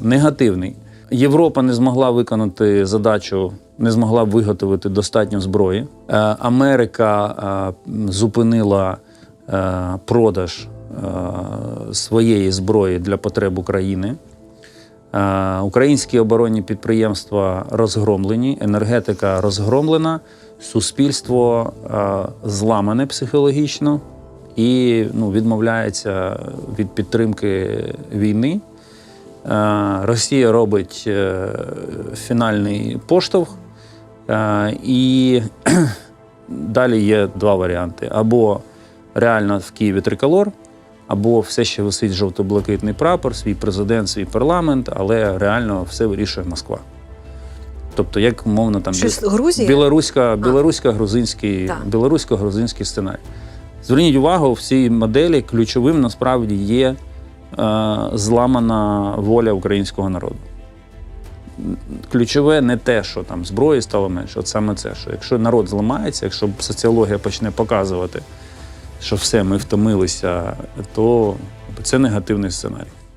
негативний. Європа не змогла виконати задачу, не змогла виготовити достатньо зброї. Е, Америка е, зупинила е, продаж своєї зброї для потреб України. Українські оборонні підприємства розгромлені, енергетика розгромлена, суспільство зламане психологічно і ну, відмовляється від підтримки війни. Е, Росія робить е, фінальний поштовх, е, і далі є два варіанти: або реально в Києві триколор, або все ще висить жовто-блакитний прапор, свій президент, свій парламент, але реально все вирішує Москва. Тобто, як умовно там Щось Грузія? білоруська, білоруська, грузинський, білорусько-грузинський сценарій. Зверніть увагу, в цій моделі ключовим насправді є зламана воля українського народу. Ключове не те, що там зброї стало менше, от саме це, що якщо народ зламається, якщо соціологія почне показувати, що все, ми втомилися, то це негативний сценарій.